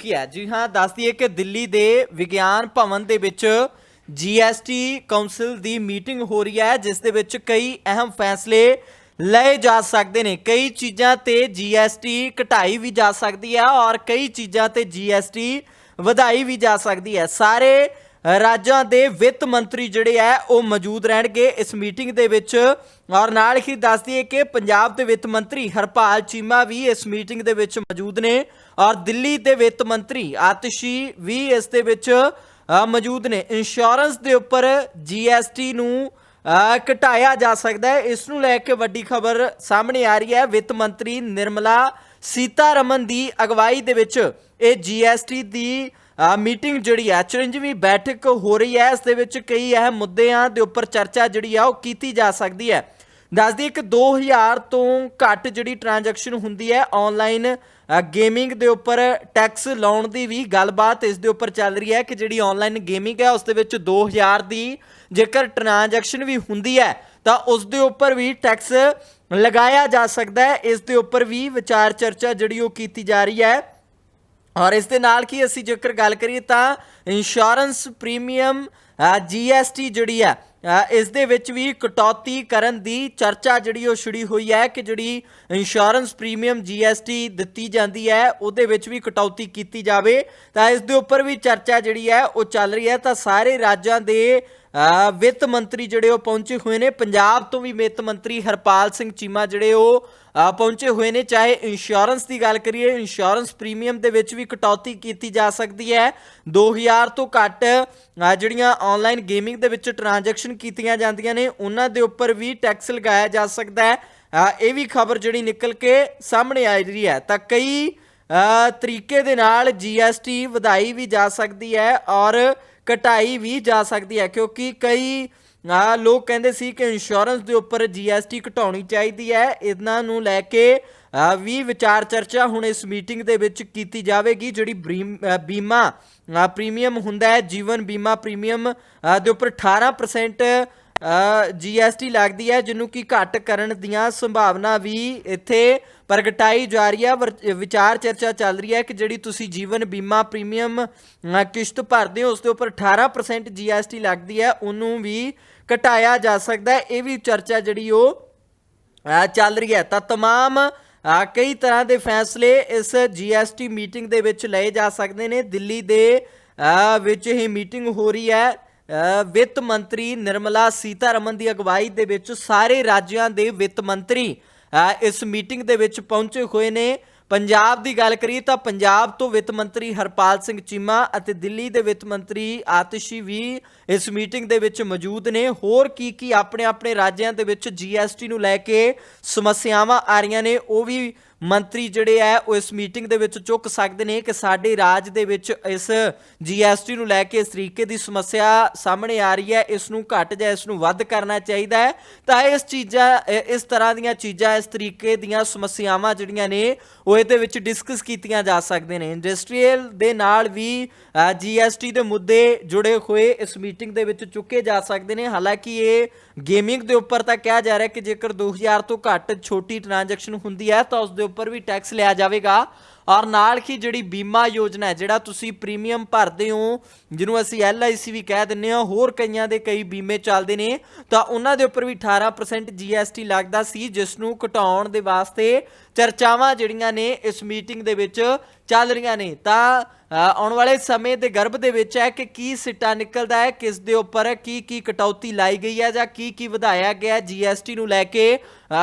ਚੁੱਕੀ ਹੈ। ਜੀ ਹਾਂ, ਦੱਸ ਦਈਏ ਕਿ ਦਿੱਲੀ ਦੇ ਵਿਗਿਆਨ ਭਵਨ ਦੇ ਵਿੱਚ GST ਕਾਉਂਸਲ ਦੀ ਮੀਟਿੰਗ ਹੋ ਰਹੀ ਹੈ, ਜਿਸ ਦੇ ਵਿੱਚ ਕਈ ਅਹਿਮ ਫੈਸਲੇ ਲਏ ਜਾ ਸਕਦੇ ਨੇ। ਕਈ ਚੀਜ਼ਾਂ ਤੇ GST ਘਟਾਈ ਵੀ ਜਾ ਸਕਦੀ ਹੈ ਔਰ ਕਈ ਚੀਜ਼ਾਂ ਤੇ GST ਵਧਾਈ ਵੀ ਜਾ ਸਕਦੀ ਹੈ। ਸਾਰੇ ਰਾਜਾਂ ਦੇ ਵਿੱਤ ਮੰਤਰੀ ਜਿਹੜੇ ਆ, ਉਹ ਮੌਜੂਦ ਰਹਿਣਗੇ ਇਸ ਮੀਟਿੰਗ ਦੇ ਵਿੱਚ। ਔਰ ਨਾਲ ਹੀ ਦੱਸ ਦਈਏ ਕਿ ਪੰਜਾਬ ਦੇ ਵਿੱਤ ਮੰਤਰੀ ਹਰਪਾਲ ਚੀਮਾ ਵੀ ਇਸ ਮੀਟਿੰਗ ਦੇ ਵਿੱਚ ਮੌਜੂਦ ਨੇ। ਔਰ ਦਿੱਲੀ ਦੇ ਵਿੱਤ ਮੰਤਰੀ ਆਤਿਸ਼ੀ ਵੀ ਇਸ ਦੇ ਵਿੱਚ ਮੌਜੂਦ ਨੇ। ਇੰਸ਼ੋਰੈਂਸ ਦੇ ਉੱਪਰ GST ਨੂੰ ਘਟਾਇਆ ਜਾ ਸਕਦਾ ਹੈ। ਇਸ ਨੂੰ ਲੈ ਕੇ ਵੱਡੀ ਖਬਰ ਸਾਹਮਣੇ ਆ ਰਹੀ ਹੈ। ਵਿੱਤ ਮੰਤਰੀ ਨਿਰਮਲਾ ਸੀਤਾਰਮਨ ਦੀ ਅਗਵਾਈ ਦੇ ਵਿੱਚ ਇਹ GST ਦੀ ਮੀਟਿੰਗ ਜਿਹੜੀ ਹੈ 54ਵੀਂ ਬੈਠਕ ਹੋ ਰਹੀ ਹੈ। ਇਸ ਦੇ ਵਿੱਚ ਕਈ ਅਹਿਮ ਮੁੱਦਿਆਂ ਦੇ ਉੱਪਰ ਚਰਚਾ ਜਿਹੜੀ ਆ, ਉਹ ਕੀਤੀ ਜਾ ਸਕਦੀ ਹੈ। ਦੱਸ ਦਈਏ ਕਿ 2000 ਤੋਂ ਘੱਟ ਜਿਹੜੀ ਟ੍ਰਾਂਜੈਕਸ਼ਨ ਹੁੰਦੀ ਹੈ ਆਨਲਾਈਨ ਗੇਮਿੰਗ ਦੇ ਉੱਪਰ ਟੈਕਸ ਲਾਉਣ ਦੀ ਵੀ ਗੱਲਬਾਤ ਇਸ ਦੇ ਉੱਪਰ ਚੱਲ ਰਹੀ ਹੈ ਕਿ ਜਿਹੜੀ ਆਨਲਾਈਨ ਗੇਮਿੰਗ ਹੈ, ਉਸ ਦੇ ਵਿੱਚ 2000 ਦੀ ਜੇਕਰ ਟ੍ਰਾਂਜੈਕਸ਼ਨ ਵੀ ਹੁੰਦੀ ਹੈ, ਤਾਂ ਉਸ ਦੇ ਉੱਪਰ ਵੀ ਟੈਕਸ ਲਗਾਇਆ ਜਾ ਸਕਦਾ ਹੈ। ਇਸ ਦੇ ਉੱਪਰ ਵੀ ਵਿਚਾਰ ਚਰਚਾ ਜਿਹੜੀ ਉਹ ਕੀਤੀ ਜਾ ਰਹੀ ਹੈ। ਔਰ ਇਸ ਦੇ ਨਾਲ ਕੀ ਅਸੀਂ ਜੇਕਰ ਗੱਲ ਕਰੀਏ ਤਾਂ ਇੰਸ਼ੋਰੈਂਸ ਪ੍ਰੀਮੀਅਮ ਜੀਐਸਟੀ ਜਿਹੜੀ ਹੈ ਇਸ ਦੇ ਵਿੱਚ ਵੀ ਕਟੌਤੀ ਕਰਨ ਦੀ ਚਰਚਾ ਜਿਹੜੀ ਉਹ ਛਿੜੀ ਹੋਈ ਹੈ ਕਿ ਜਿਹੜੀ ਇੰਸ਼ੋਰੈਂਸ ਪ੍ਰੀਮੀਅਮ ਜੀਐਸਟੀ ਦਿੱਤੀ ਜਾਂਦੀ ਹੈ, ਉਹਦੇ ਵਿੱਚ ਵੀ ਕਟੌਤੀ ਕੀਤੀ ਜਾਵੇ। ਤਾਂ ਇਸ ਦੇ ਉੱਪਰ ਵੀ ਚਰਚਾ ਜਿਹੜੀ ਹੈ, ਉਹ ਚੱਲ ਰਹੀ ਹੈ। ਤਾਂ ਸਾਰੇ ਰਾਜਾਂ ਦੇ ਵਿੱਤ ਮੰਤਰੀ ਜਿਹੜੇ ਉਹ ਪਹੁੰਚੇ ਹੋਏ ਨੇ। ਪੰਜਾਬ ਤੋਂ ਵੀ ਵਿੱਤ ਮੰਤਰੀ ਹਰਪਾਲ ਸਿੰਘ ਚੀਮਾ ਜਿਹੜੇ ਉਹ ਪਹੁੰਚੇ ਹੋਏ ਨੇ। ਚਾਹੇ ਇੰਸ਼ੋਰੈਂਸ ਦੀ ਗੱਲ ਕਰੀਏ ਇੰਸ਼ੋਰੈਂਸ ਪ੍ਰੀਮੀਅਮ ਦੇ ਵਿੱਚ ਵੀ ਕਟੌਤੀ ਕੀਤੀ ਜਾ ਸਕਦੀ ਹੈ। 2000 ਤੋਂ ਘੱਟ ਜਿਹੜੀਆਂ ਆਨਲਾਈਨ ਗੇਮਿੰਗ ਦੇ ਵਿੱਚ ਟ੍ਰਾਂਜੈਕਸ਼ਨ ਕੀਤੀਆਂ ਜਾਂਦੀਆਂ ਨੇ, ਉਹਨਾਂ ਦੇ ਉੱਪਰ ਵੀ ਟੈਕਸ ਲਗਾਇਆ ਜਾ ਸਕਦਾ ਹੈ। ਇਹ ਵੀ ਖਬਰ ਜਿਹੜੀ ਨਿਕਲ ਕੇ ਸਾਹਮਣੇ ਆ ਰਹੀ ਹੈ। ਤਾਂ ਕਈ ਤਰੀਕੇ ਦੇ ਨਾਲ GST ਵਧਾਈ ਵੀ ਜਾ ਸਕਦੀ ਹੈ ਔਰ ਘਟਾਈ ਵੀ ਜਾ ਸਕਦੀ ਹੈ, ਕਿਉਂਕਿ ਕਈ ਆ ਲੋਕ ਕਹਿੰਦੇ ਸੀ ਕਿ ਇੰਸ਼ੋਰੈਂਸ ਦੇ ਉੱਪਰ GST ਘਟਾਉਣੀ ਚਾਹੀਦੀ ਹੈ। ਇਹਨਾਂ ਨੂੰ ਲੈ ਕੇ ਵੀ ਵਿਚਾਰ ਚਰਚਾ ਹੁਣ ਇਸ ਮੀਟਿੰਗ ਦੇ ਵਿੱਚ ਕੀਤੀ ਜਾਵੇਗੀ, ਜਿਹੜੀ ਬਰੀਮ- ਬੀਮਾ ਪ੍ਰੀਮੀਅਮ ਹੁੰਦਾ ਹੈ, ਜੀਵਨ ਬੀਮਾ ਪ੍ਰੀਮੀਅਮ ਦੇ ਉੱਪਰ 18% ਜੀਐਸਟੀ ਲੱਗਦੀ ਹੈ, ਜਿਹਨੂੰ ਕਿ ਘੱਟ ਕਰਨ ਦੀਆਂ ਸੰਭਾਵਨਾ ਵੀ ਇੱਥੇ ਪ੍ਰਗਟਾਈ ਜਾ ਰਹੀ ਹੈ। ਵਰ- ਵਿਚਾਰ ਚਰਚਾ ਚੱਲ ਰਹੀ ਹੈ ਕਿ ਜਿਹੜੀ ਤੁਸੀਂ ਜੀਵਨ ਬੀਮਾ ਪ੍ਰੀਮੀਅਮ ਕਿਸ਼ਤ ਭਰਦੇ ਹੋ, ਉਸ ਦੇ ਉੱਪਰ 18% ਜੀਐਸਟੀ ਲੱਗਦੀ ਹੈ, ਉਹਨੂੰ ਵੀ ਘਟਾਇਆ ਜਾ ਸਕਦਾ ਹੈ। ਇਹ ਵੀ ਚਰਚਾ ਜਿਹੜੀ ਉਹ ਚੱਲ ਰਹੀ ਹੈ। ਤਾਂ ਤਮਾਮ ਕਈ ਤਰ੍ਹਾਂ ਦੇ ਫੈਸਲੇ ਇਸ ਜੀਐਸਟੀ ਮੀਟਿੰਗ ਦੇ ਵਿੱਚ ਲਏ ਜਾ ਸਕਦੇ ਨੇ। ਦਿੱਲੀ ਦੇ ਵਿੱਚ ਇਹ ਮੀਟਿੰਗ ਹੋ ਰਹੀ ਹੈ। ਵਿੱਤ ਮੰਤਰੀ ਨਿਰਮਲਾ ਸੀਤਾਰਮਨ ਦੀ ਅਗਵਾਈ ਦੇ ਵਿੱਚ ਸਾਰੇ ਰਾਜਾਂ ਦੇ ਵਿੱਤ ਮੰਤਰੀ ਇਸ ਮੀਟਿੰਗ ਦੇ ਵਿੱਚ ਪਹੁੰਚੇ ਹੋਏ ਨੇ। ਪੰਜਾਬ ਦੀ ਗੱਲ ਕਰੀਏ ਤਾਂ ਪੰਜਾਬ ਤੋਂ ਵਿੱਤ ਮੰਤਰੀ ਹਰਪਾਲ ਸਿੰਘ ਚੀਮਾ ਅਤੇ ਦਿੱਲੀ ਦੇ ਵਿੱਤ ਮੰਤਰੀ ਆਤਿਸ਼ੀ ਵੀ ਇਸ ਮੀਟਿੰਗ ਦੇ ਵਿੱਚ ਮੌਜੂਦ ਨੇ। ਹੋਰ ਕੀ ਕੀ ਆਪਣੇ ਆਪਣੇ ਰਾਜਾਂ ਦੇ ਵਿੱਚ ਜੀਐਸਟੀ ਨੂੰ ਲੈ ਕੇ ਸਮੱਸਿਆਵਾਂ ਆ ਰਹੀਆਂ ਨੇ, ਉਹ ਵੀ ਮੰਤਰੀ ਜਿਹੜੇ ਆ, ਉਹ ਇਸ ਮੀਟਿੰਗ ਦੇ ਵਿੱਚ ਚੁੱਕ ਸਕਦੇ ਨੇ ਕਿ ਸਾਡੇ ਰਾਜ ਦੇ ਵਿੱਚ ਇਸ ਜੀਐਸਟੀ ਨੂੰ ਲੈ ਕੇ ਇਸ ਤਰੀਕੇ ਦੀ ਸਮੱਸਿਆ ਸਾਹਮਣੇ ਆ ਰਹੀ ਹੈ, ਇਸ ਨੂੰ ਘੱਟ ਜਾਂ ਇਸ ਨੂੰ ਵੱਧ ਕਰਨਾ ਚਾਹੀਦਾ ਹੈ। ਤਾਂ ਇਸ ਚੀਜ਼ਾਂ ਇਸ ਤਰ੍ਹਾਂ ਦੀਆਂ ਚੀਜ਼ਾਂ, ਇਸ ਤਰੀਕੇ ਦੀਆਂ ਸਮੱਸਿਆਵਾਂ ਜਿਹੜੀਆਂ ਨੇ, ਉਹ ਇਹਦੇ ਵਿੱਚ ਡਿਸਕਸ ਕੀਤੀਆਂ ਜਾ ਸਕਦੇ ਨੇ। ਇੰਡਸਟਰੀਅਲ ਦੇ ਨਾਲ ਵੀ ਜੀਐਸਟੀ ਦੇ ਮੁੱਦੇ ਜੁੜੇ ਹੋਏ ਇਸ ਮੀਟਿੰਗ ਦੇ ਵਿੱਚ ਚੁੱਕੇ ਜਾ ਸਕਦੇ ਨੇ। ਹਾਲਾਂਕਿ ਇਹ ਗੇਮਿੰਗ ਦੇ ਉੱਪਰ ਤਾਂ ਕਿਹਾ ਜਾ ਰਿਹਾ ਕਿ ਜੇਕਰ 2000 ਤੋਂ ਘੱਟ ਛੋਟੀ ਟ੍ਰਾਂਜੈਕਸ਼ਨ ਹੁੰਦੀ ਹੈ, ਤਾਂ ਉਸ ਦੇ ਉੱਪਰ ਵੀ ਟੈਕਸ ਲਿਆ ਜਾਵੇਗਾ। ਔਰ ਨਾਲ ਹੀ ਜਿਹੜੀ ਬੀਮਾ ਯੋਜਨਾ ਹੈ, ਜਿਹੜਾ ਤੁਸੀਂ ਪ੍ਰੀਮੀਅਮ ਭਰਦੇ ਹੋ, ਜਿਹਨੂੰ ਅਸੀਂ LIC ਵੀ ਕਹਿ ਦਿੰਨੇ ਆ ਹੋਰ ਕਈਆਂ ਦੇ ਕਈ ਬੀਮੇ ਚੱਲਦੇ ਨੇ, ਤਾਂ ਉਹਨਾਂ ਦੇ ਉੱਪਰ ਵੀ 18% GST ਲੱਗਦਾ ਸੀ, ਜਿਸ ਨੂੰ ਘਟਾਉਣ ਦੇ ਵਾਸਤੇ ਚਰਚਾਵਾਂ ਜਿਹੜੀਆਂ ਨੇ, ਇਸ ਮੀਟਿੰਗ ਦੇ ਵਿੱਚ ਚੱਲ ਰਹੀਆਂ ਨੇ। ਤਾਂ ਆਉਣ ਵਾਲੇ ਸਮੇਂ ਦੇ ਗਰਭ ਦੇ ਵਿੱਚ ਹੈ ਕਿ ਕੀ ਸਿੱਟਾ ਨਿਕਲਦਾ ਹੈ, ਕਿਸ ਦੇ ਉੱਪਰ ਕੀ ਕੀ ਕਟੌਤੀ ਲਾਈ ਗਈ ਹੈ ਜਾਂ ਕੀ ਕੀ ਵਧਾਇਆ ਗਿਆ ਜੀਐਸਟੀ ਨੂੰ ਲੈ ਕੇ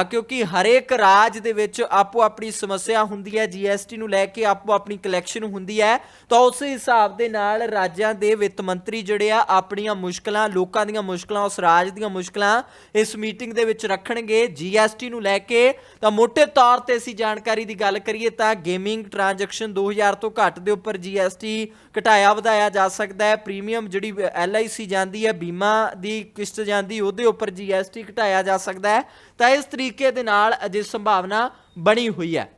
ਕਿਉਂਕਿ ਹਰੇਕ ਰਾਜ ਦੇ ਵਿੱਚ ਆਪੋ ਆਪਣੀ ਸਮੱਸਿਆ ਹੁੰਦੀ ਹੈ ਜੀਐਸਟੀ ਨੂੰ ਲੈ ਕੇ ਆਪੋ ਆਪਣੀ ਕਲੈਕਸ਼ਨ ਹੁੰਦੀ ਹੈ, ਤਾਂ ਉਸ ਹਿਸਾਬ ਦੇ ਨਾਲ ਰਾਜਾਂ ਦੇ ਵਿੱਤ ਮੰਤਰੀ ਜਿਹੜੇ ਆ, ਆਪਣੀਆਂ ਮੁਸ਼ਕਲਾਂ, ਲੋਕਾਂ ਦੀਆਂ ਮੁਸ਼ਕਲਾਂ, ਉਸ ਰਾਜ ਦੀਆਂ ਮੁਸ਼ਕਲਾਂ ਇਸ ਮੀਟਿੰਗ ਦੇ ਵਿੱਚ ਰੱਖਣਗੇ। ਜੀਐਸਟੀ ਨੂੰ ਲੈ ਕੇ ਤਾਂ ਮੋٹے ਤੌਰ ਤੇ ਅਸੀਂ ਜਾਣਕਾਰੀ ਦੀ ਗੱਲ ਕਰੀਏ ਤਾਂ ਗੇਮਿੰਗ ਟ੍ਰਾਂਜੈਕਸ਼ਨ 2000 ਤੋਂ ਘੱਟ ਦੇ ਉੱਪਰ ਜੀਐਸਟੀ ਘਟਾਇਆ ਵਧਾਇਆ ਜਾ ਸਕਦਾ ਹੈ। ਪ੍ਰੀਮੀਅਮ ਜਿਹੜੀ ਐਲਆਈਸੀ ਜਾਂਦੀ ਹੈ, ਬੀਮਾ ਦੀ ਕਿਸ਼ਤ ਜਾਂਦੀ, ਉਹਦੇ ਉੱਪਰ ਜੀਐਸਟੀ ਘਟਾਇਆ ਜਾ ਸਕਦਾ ਹੈ। ਤਾਂ ਇਸ ਤਰੀਕੇ ਦੇ ਨਾਲ ਅਜੇ ਸੰਭਾਵਨਾ ਬਣੀ ਹੋਈ ਹੈ।